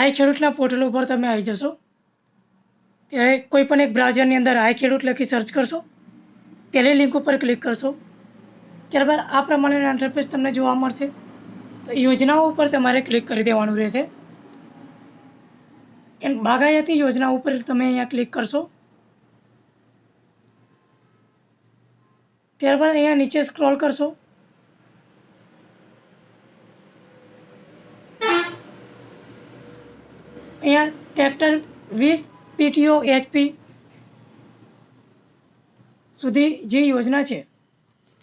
આઈ ખેડૂતના પોર્ટલ ઉપર તમે આવી જશો. ત્યારે કોઈ પણ એક બ્રાઉઝરની અંદર આઈ ખેડૂત લખી સર્ચ કરશો. પહેલી લિંક ઉપર ક્લિક કરશો. ત્યારબાદ આ પ્રમાણેના ઇન્ટરફેસ તમને જોવા મળશે. તો યોજનાઓ ઉપર તમારે ક્લિક કરી દેવાનું રહેશે. એન્ડ બાગાયતી યોજના ઉપર તમે અહીંયા ક્લિક કરશો. ત્યારબાદ અહીંયા નીચે સ્ક્રોલ કરશો. અહીંયા ટ્રેક્ટર વીસ પીટીઓ એચપી સુધી જે યોજના છે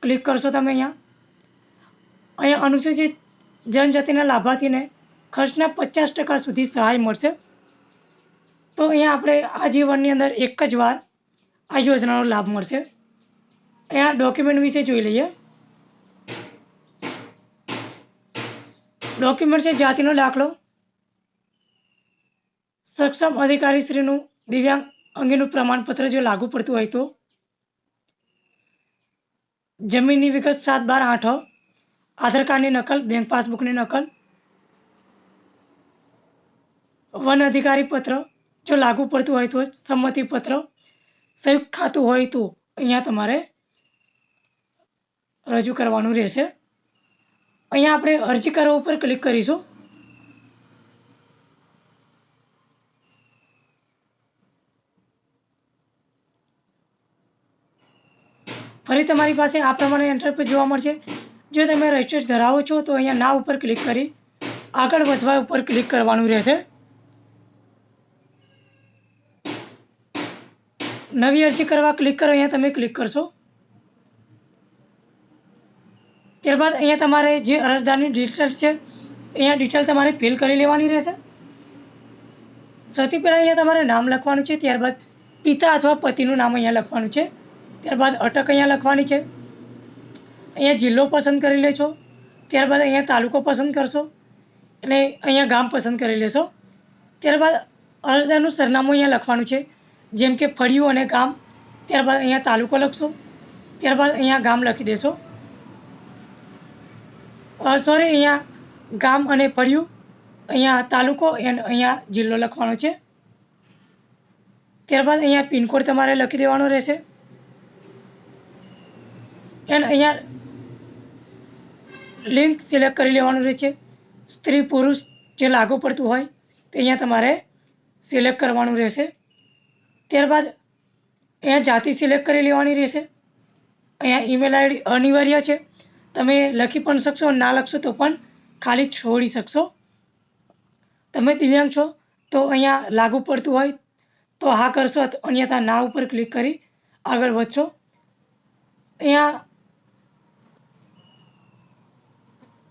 ક્લિક કરશો તમે અહીંયા. અહીંયા અનુસૂચિત જનજાતિના લાભાર્થીને ખર્ચના પચાસ ટકા સુધી સહાય મળશે. તો અહીંયા આપણે આજીવનની અંદર એક જ વાર આ યોજનાનો લાભ મળશે. અહીંયા ડોક્યુમેન્ટ વિશે જોઈ લઈએ. ડોક્યુમેન્ટ છે જાતિનો દાખલો. સક્ષમ અધિકારીશ્રીનું દિવ્યાંગ અંગેનું પ્રમાણપત્ર જો લાગુ પડતું હોય તો. જમીનની વિગત સાત બાર આઠ. આધાર કાર્ડની નકલ બેંક પાસબુકની નકલ. વન અધિકારી પત્ર. જો લાગુ પડતું હોય તો સંમતિપત્ર સંયુક્ત ખાતું હોય તો અહીંયા તમારે રજૂ કરવાનું રહેશે. અહીંયા આપણે અરજી કરવા ઉપર ક્લિક કરીશું. ફરી તમારી પાસે આ પ્રમાણે ઇન્ટરફેસ જોવા મળશે. જો તમે રજિસ્ટર ધરાવો છો તો અહીંયા ના ઉપર ક્લિક કરી આગળ વધવા ઉપર ક્લિક કરવાનું રહેશે. નવી અરજી કરવા ક્લિક કરો, અહીંયા તમે ક્લિક કરશો. ત્યારબાદ અહીંયા તમારે જે અરજદારની ડિટેલ છે, અહીંયા ડિટેલ તમારે ફિલ કરી લેવાની રહેશે. સૌથી પહેલાં અહીંયા તમારે નામ લખવાનું છે, ત્યારબાદ પિતા અથવા પતિનું નામ અહીંયા લખવાનું છે, ત્યારબાદ અટક અહીંયા લખવાની છે. અહીંયા જિલ્લો પસંદ કરી લેશો, ત્યારબાદ અહીંયા તાલુકો પસંદ કરશો અને અહીંયા ગામ પસંદ કરી લેશો. ત્યારબાદ અરજદારનું સરનામું અહીંયા લખવાનું છે જેમ કે ફળિયું અને ગામ, ત્યારબાદ અહીંયા તાલુકો લખશો, ત્યારબાદ અહીંયા ગામ લખી દેશો. સોરી અહીંયા ગામ અને ફળિયું, અહીંયા તાલુકો એન્ડ અહીંયા જિલ્લો લખવાનો છે. ત્યારબાદ અહીંયા પિનકોડ તમારે લખી દેવાનો રહેશે. એન્ડ અહીંયા લિંક સિલેક્ટ કરી લેવાનું રહેશે. સ્ત્રી પુરુષ જે લાગુ પડતું હોય તે અહીંયા તમારે સિલેક્ટ કરવાનું રહેશે. ત્યારબાદ અહીંયા જાતિ સિલેક્ટ કરી લેવાની રહેશે. અહીંયા ઈમેલ આઈડી અનિવાર્ય છે. તમે લખી પણ શકશો, ના લખશો તો પણ ખાલી છોડી શકશો. તમે દિવ્યાંગ છો તો અહીંયા લાગુ પડતું હોય તો હા કરશો અન્યથા ના ઉપર ક્લિક કરી આગળ વધશો. અહીંયા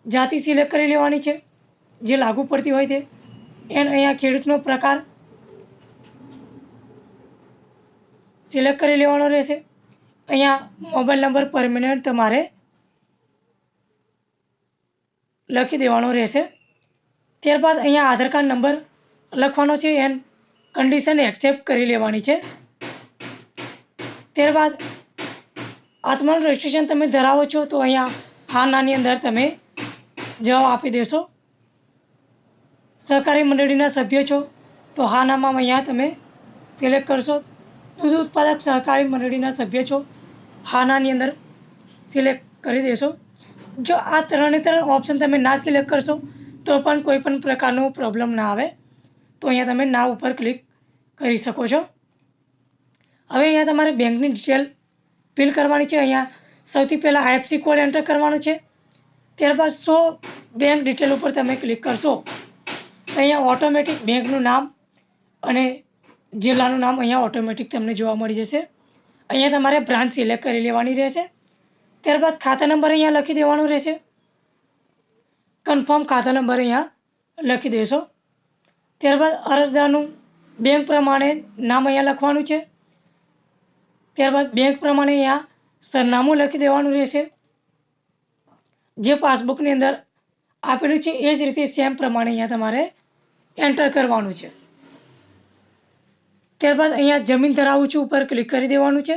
જાતિ સિલેક્ટ કરી લેવાની છે. જે લાગુ પડતી હોય તે. એન્ડ અહીંયા ખેડૂતનો પ્રકાર સિલેક્ટ કરી લેવાનો રહેશે. અહીંયા મોબાઈલ નંબર પરમેનન્ટ તમારે લખી દેવાનો રહેશે. ત્યારબાદ અહીંયા આધાર કાર્ડ નંબર લખવાનો છે એન્ડ કન્ડિશન એક્સેપ્ટ કરી લેવાની છે. ત્યારબાદ આત્માનું રજિસ્ટ્રેશન તમે ધરાવો છો તો અહીંયા હા નાની અંદર તમે જવાબ આપી દેશો. સહકારી મંડળીના સભ્ય છો તો હા નામાં અહીંયા તમે સિલેક્ટ કરશો. દૂધ ઉત્પાદક સહકારી મંડળીના સભ્ય છો. હા નાની અંદર સિલેક્ટ કરી દેશો. જો આ ત્રણે ત્રણ ઓપ્શન તમે ના સિલેક્ટ કરશો, તો પણ કોઈ પણ પ્રકારનો પ્રોબ્લેમ ના આવે. તો અહીંયા તમે ના ઉપર ક્લિક કરી શકો છો. હવે અહીંયા તમારે બેંકની ડિટેલ ફિલ કરવાની છે. અહીંયા સૌથી પહેલાં આઈએફસી કોડ એન્ટર કરવાનો છે. ત્યારબાદ સો બેંક ડિટેલ ઉપર તમે ક્લિક કરશો. અહીંયા ઓટોમેટિક બેંકનું નામ અને જિલ્લાનું નામ અહીંયા ઓટોમેટિક તમને જોવા મળી જશે. અહીંયા તમારે બ્રાન્ચ સિલેક્ટ કરી લેવાની રહેશે. ત્યારબાદ ખાતા નંબર અહીંયા લખી દેવાનો રહેશે. કન્ફર્મ ખાતા નંબર અહીંયા લખી દેશો. ત્યારબાદ અરજદારનું બેંક પ્રમાણે નામ અહીંયા લખવાનું છે. ત્યારબાદ બેંક પ્રમાણે અહીંયા સરનામું લખી દેવાનું રહેશે. જે પાસબુકની અંદર આપેલું છે, એ જ રીતે સેમ પ્રમાણે અહીંયા તમારે એન્ટર કરવાનું છે. ત્યારબાદ અહીંયા જમીન ધરાવું છું ઉપર ક્લિક કરી દેવાનું છે.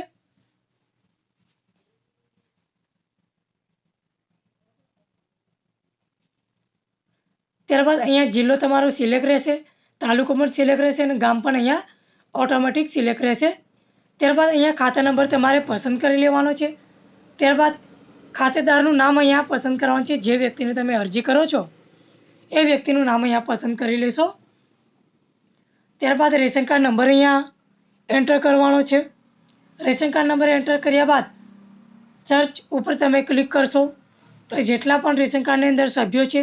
ત્યારબાદ અહીંયા જિલ્લો તમારો સિલેક્ટ રહેશે, તાલુકો પણ સિલેક્ટ રહેશે અને ગામ પણ અહીંયા ઓટોમેટિક સિલેક્ટ રહેશે. ત્યારબાદ અહીંયા ખાતા નંબર તમારે પસંદ કરી લેવાનો છે. ત્યારબાદ ખાતેદારનું નામ અહીંયા પસંદ કરવાનું છે. જે વ્યક્તિને તમે અરજી કરો છો, એ વ્યક્તિનું નામ અહીંયા પસંદ કરી લેશો. ત્યારબાદ રેશન કાર્ડ નંબર અહીંયા એન્ટર કરવાનો છે. રેશન કાર્ડ નંબર એન્ટર કર્યા બાદ સર્ચ ઉપર તમે ક્લિક કરશો તો જેટલા પણ રેશન કાર્ડની અંદર સભ્યો છે,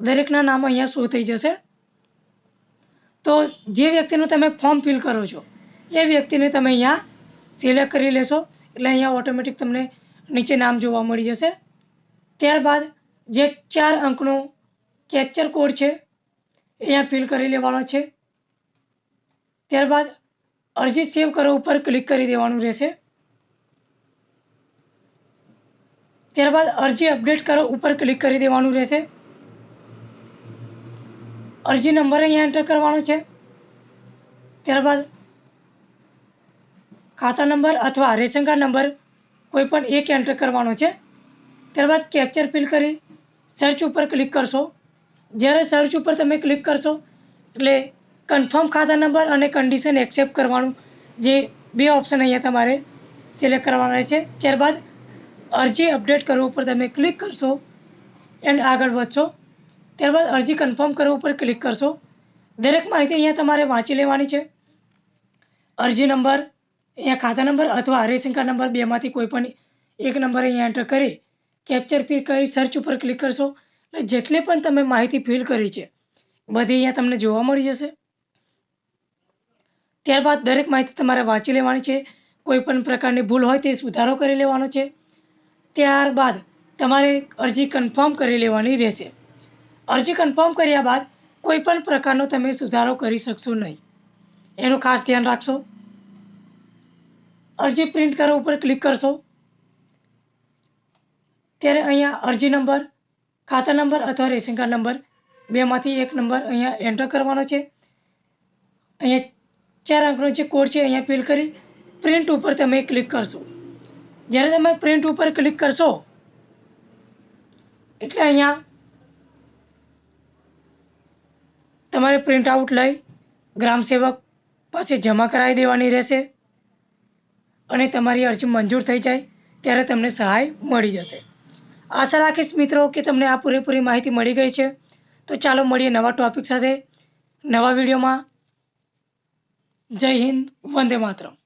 દરેકના નામ અહીંયા શો થઈ જશે. તો જે વ્યક્તિનું તમે ફોર્મ ફિલ કરો છો, એ વ્યક્તિને તમે અહીંયા સિલેક્ટ કરી લેશો. એટલે અહીંયા ઓટોમેટિક તમને નીચે નામ જોવા મળી જશે. ત્યારબાદ જે ચાર અંકનો કેપ્ચર કોડ છે અહીંયા ફિલ કરી લેવાનો છે. ત્યારબાદ અરજી સેવ કરો ઉપર ક્લિક કરી દેવાનું રહેશે. ત્યારબાદ અરજી અપડેટ કરો ઉપર ક્લિક કરી દેવાનું રહેશે. અરજી નંબર અહીંયા એન્ટર કરવાનો છે. ત્યારબાદ ખાતા નંબર અથવા રેશન કાર્ડ નંબર કોઈ પણ એક એન્ટર કરવાનો છે. ત્યારબાદ કેપ્ચર ફિલ કરી સર્ચ ઉપર ક્લિક કરશો. જ્યારે સર્ચ ઉપર તમે ક્લિક કરશો, એટલે કન્ફર્મ ખાતા નંબર અને કન્ડિશન એક્સેપ્ટ કરવાનું જે બે ઓપ્શન અહીંયા તમારે સિલેક્ટ કરવાના છે. ત્યારબાદ અરજી અપડેટ કરવા ઉપર તમે ક્લિક કરશો એન્ડ આગળ વધશો. ત્યારબાદ અરજી કન્ફર્મ કરવા ઉપર ક્લિક કરશો. દરેક માહિતી અહીંયા તમારે વાંચી લેવાની છે. અરજી નંબર અહીંયા ખાતા નંબર અથવા રેશન કાર્ડ નંબર બેમાંથી કોઈ પણ એક નંબર અહીંયા એન્ટર કરી કેપ્ચર ફિલ કરી સર્ચ ઉપર ક્લિક કરશો. એટલે જેટલી પણ તમે માહિતી ફિલ કરી છે, બધી અહીંયા તમને જોવા મળી જશે. ત્યારબાદ દરેક માહિતી તમારે વાંચી લેવાની છે. કોઈ પણ પ્રકારની ભૂલ હોય તે સુધારો કરી લેવાનો છે. ત્યારબાદ તમારે અરજી કન્ફર્મ કરી લેવાની રહેશે. અરજી કન્ફર્મ કર્યા બાદ કોઈ પણ પ્રકારનો તમે સુધારો કરી શકશો નહીં. એનું ખાસ ધ્યાન રાખશો. અરજી પ્રિન્ટ કરો ઉપર ક્લિક કરશો. ત્યારે અહીંયા અરજી નંબર, ખાતા નંબર અથવા રેશન કાર્ડ નંબર, બેમાંથી એક નંબર અહીંયા એન્ટર કરવાનો છે. અહીંયા ચાર અંકનો જે કોડ છે અહીંયા ફિલ કરી પ્રિન્ટ ઉપર તમે ક્લિક કરશો. જ્યારે તમે પ્રિન્ટ ઉપર ક્લિક કરશો, એટલે અહીંયા તમારે પ્રિન્ટ આઉટ લઈ ગ્રામ સેવક પાસે જમા કરાવી દેવાની રહેશે અને તમારી અરજી મંજૂર થઈ જાય ત્યારે તમને સહાય મળી જશે. આશા રાખીશ મિત્રો કે તમને આ પૂરેપૂરી માહિતી મળી ગઈ છે. તો ચાલો મળીએ નવા ટોપિક સાથે નવા વિડીયોમાં જય હિન્દ વંદે માતરમ.